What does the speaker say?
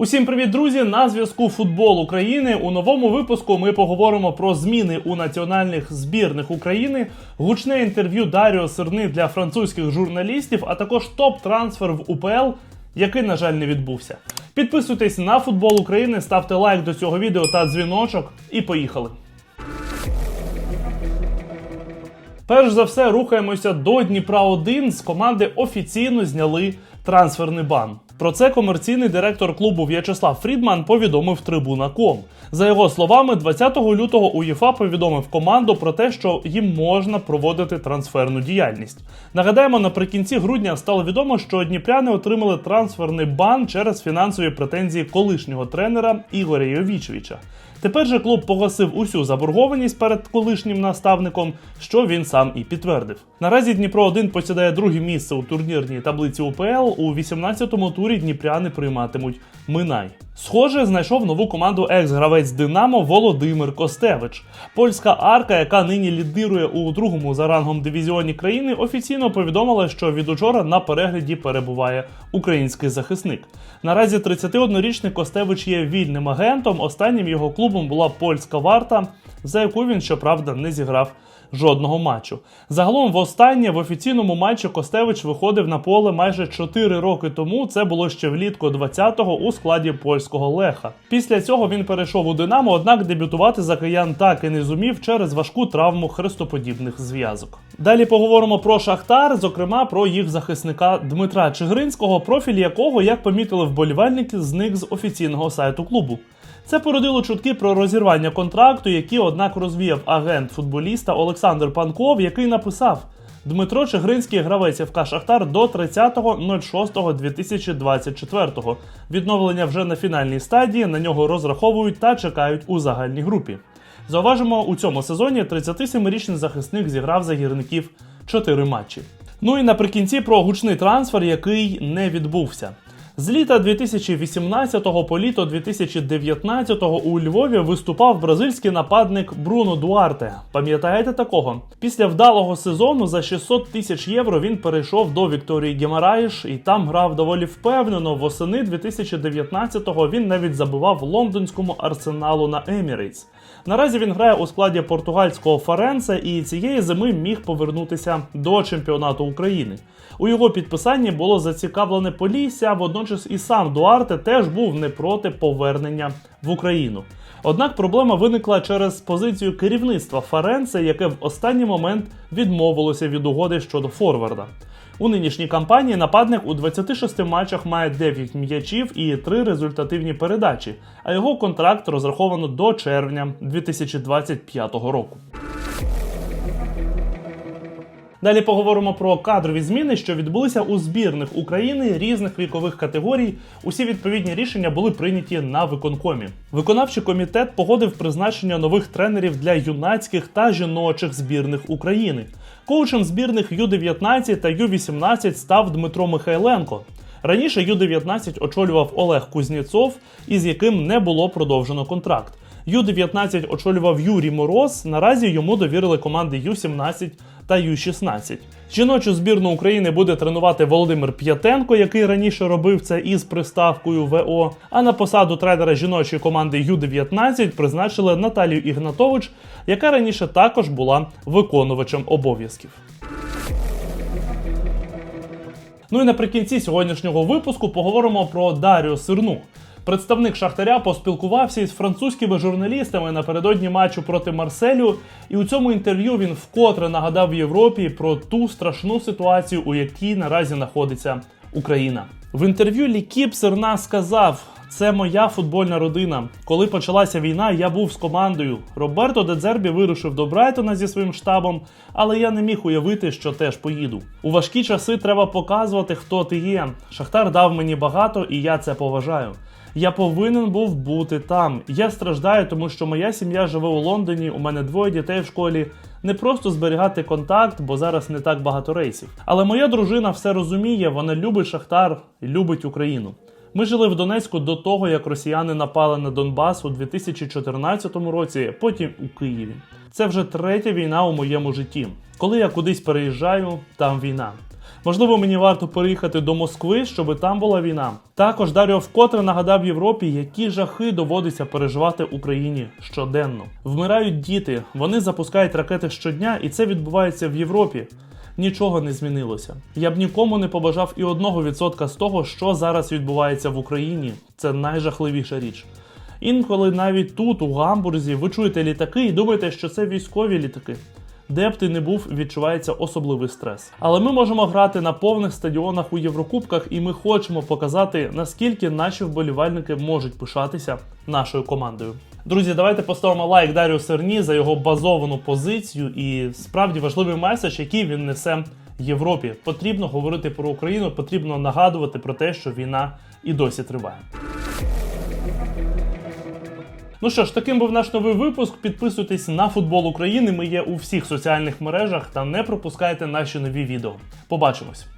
Усім привіт, друзі! На зв'язку Футбол України. У новому випуску ми поговоримо про зміни у національних збірних України, гучне інтерв'ю Даріо Сирни для французьких журналістів, а також топ-трансфер в УПЛ, який, на жаль, не відбувся. Підписуйтесь на футбол України, ставте лайк до цього відео та дзвіночок, і поїхали. Перш за все, рухаємося до Дніпра 1 з команди офіційно зняли трансферний бан. Про це комерційний директор клубу В'ячеслав Фрідман повідомив Трибуна.ком. За його словами, 20 лютого УЄФА повідомив команду про те, що їм можна проводити трансферну діяльність. Нагадаємо, наприкінці грудня стало відомо, що дніпряни отримали трансферний бан через фінансові претензії колишнього тренера Ігоря Йовічевича. Тепер же клуб погасив усю заборгованість перед колишнім наставником, що він сам і підтвердив. Наразі Дніпро 1 посідає друге місце у турнірній таблиці УПЛ. У 18-му турі дніпряни прийматимуть Минай. Схоже, знайшов нову команду екс-гравець Динамо Володимир Костевич. Польська арка, яка нині лідирує у другому за рангом дивізіоні країни, офіційно повідомила, що від учора на перегляді перебуває український захисник. Наразі 31-річний Костевич є вільним агентом. Останнім його клубом була польська варта, за яку він, щоправда, не зіграв жодного матчу. Загалом, востаннє в офіційному матчі Костевич виходив на поле майже 4 роки тому. Це було ще влітку 20-го у складі польського леха. Після цього він перейшов у Динамо, однак дебютувати за киян так і не зумів через важку травму хрестоподібних зв'язок. Далі поговоримо про Шахтар, зокрема про їх захисника Дмитра Чигринського, профіль якого, як помітили вболівальники, зник з офіційного сайту клубу. Це породило чутки про розірвання контракту, які, однак, розвіяв агент футболіста Олександр Панков, який написав: Дмитро Чигринський гравець ФК Шахтар до 30.06.2024. Відновлення вже на фінальній стадії. На нього розраховують та чекають у загальній групі. Зауважимо, у цьому сезоні 37-річний захисник зіграв за гірників 4 матчі. Ну і наприкінці про гучний трансфер, який не відбувся. З літа 2018 по літо 2019 у Львові виступав бразильський нападник Бруно Дуарте. Пам'ятаєте такого? Після вдалого сезону за 600 тисяч євро він перейшов до Вікторії Гемараїш і там грав доволі впевнено. Восени 2019-го він навіть забивав лондонському арсеналу на Емірейтс. Наразі він грає у складі португальського Ференца і цієї зими міг повернутися до чемпіонату України. У його підписанні було зацікавлене Полісся, водночас і сам Дуарте теж був не проти повернення в Україну. Однак проблема виникла через позицію керівництва Ференце, яке в останній момент відмовилося від угоди щодо Форварда. У нинішній кампанії нападник у 26 матчах має 9 м'ячів і 3 результативні передачі, а його контракт розраховано до червня 2025 року. Далі поговоримо про кадрові зміни, що відбулися у збірних України різних вікових категорій. Усі відповідні рішення були прийняті на виконкомі. Виконавчий комітет погодив призначення нових тренерів для юнацьких та жіночих збірних України. Коучем збірних Ю-19 та Ю-18 став Дмитро Михайленко. Раніше Ю-19 очолював Олег Кузнєцов, із яким не було продовжено контракт. Ю-19 очолював Юрій Мороз. Наразі йому довірили команди Ю-17 та Ю-16. Жіночу збірну України буде тренувати Володимир П'ятенко, який раніше робив це із приставкою ВО. А на посаду тренера жіночої команди Ю-19 призначили Наталію Ігнатович, яка раніше також була виконувачем обов'язків. Ну і наприкінці сьогоднішнього випуску поговоримо про Даріо Сирну. Представник Шахтаря поспілкувався із французькими журналістами напередодні матчу проти Марселю, і у цьому інтерв'ю він вкотре нагадав Європі про ту страшну ситуацію, у якій наразі знаходиться Україна. В інтерв'ю Лікіп Сирна сказав: це моя футбольна родина. Коли почалася війна, я був з командою. Роберто Дедзербі вирушив до Брайтона зі своїм штабом, але я не міг уявити, що теж поїду. У важкі часи треба показувати, хто ти є. Шахтар дав мені багато, і я це поважаю. Я повинен був бути там. Я страждаю, тому що моя сім'я живе у Лондоні. У мене двоє дітей в школі. Не просто зберігати контакт, бо зараз не так багато рейсів. Але моя дружина все розуміє, вона любить Шахтар любить Україну. Ми жили в Донецьку до того, як росіяни напали на Донбас у 2014 році, потім у Києві. Це вже третя війна у моєму житті. Коли я кудись переїжджаю, там війна. Можливо, мені варто переїхати до Москви, щоб там була війна. Також Даріо вкотре нагадав Європі, які жахи доводиться переживати Україні щоденно. Вмирають діти, вони запускають ракети щодня, і це відбувається в Європі. Нічого не змінилося. Я б нікому не побажав і одного відсотка з того, що зараз відбувається в Україні. Це найжахливіша річ. Інколи навіть тут, у Гамбурзі, ви чуєте літаки і думаєте, що це військові літаки. Де б ти не був, відчувається особливий стрес. Але ми можемо грати на повних стадіонах у Єврокубках, і ми хочемо показати, наскільки наші вболівальники можуть пишатися нашою командою. Друзі, давайте поставимо лайк Даріо Серні за його базовану позицію і справді важливий меседж, який він несе Європі. Потрібно говорити про Україну, потрібно нагадувати про те, що війна і досі триває. Ну що ж, таким був наш новий випуск. Підписуйтесь на футбол України. Ми є у всіх соціальних мережах та не пропускайте наші нові відео. Побачимось!